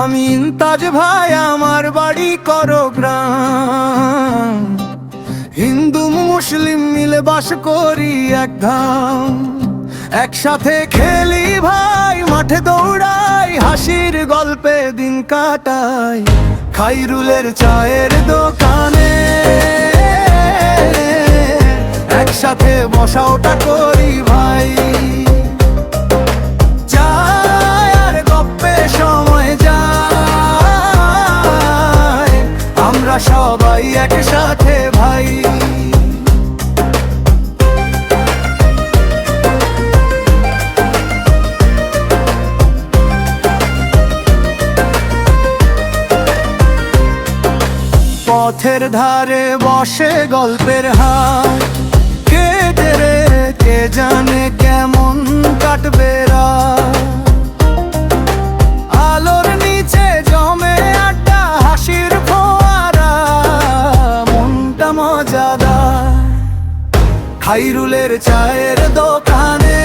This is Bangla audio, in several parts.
আমি ইন্তাজ ভাই, আমার বাড়ি করো গ্রাম হিন্দু মুসলিম মিলে বাস করি এক ধাম। একসাথে খেলি ভাই, মাঠে দৌড়াই, হাসির গল্পে দিন কাটাই। খাইরুলের চায়ের দোকানে। একসাথে বসা ওটা করি। সবাই একসাথে ভাই। পথের ধারে বসে গল্পের হাট। মজাদার। খাইরুলের চায়ের দোকানে।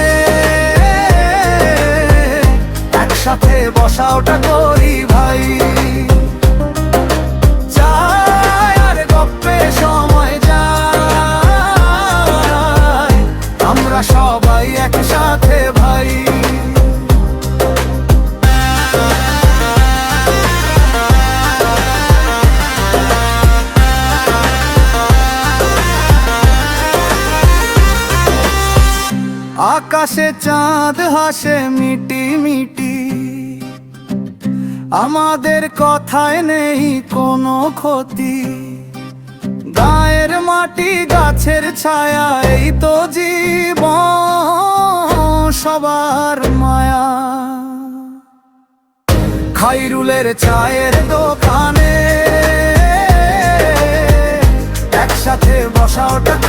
একসাথে বসা ওটা করি ভাই। সময় আমরা সবাই একসাথে আকাশে চাঁদ, হাসে মিটি মিটি। আমাদের কথায় নেই কোনো ক্ষতি। গায়ের মাটি, গাছের ছায়া, এই তো জীবন সবার মায়া। খাইরুলের চায়ের দোকানে একসাথে বসা ওটা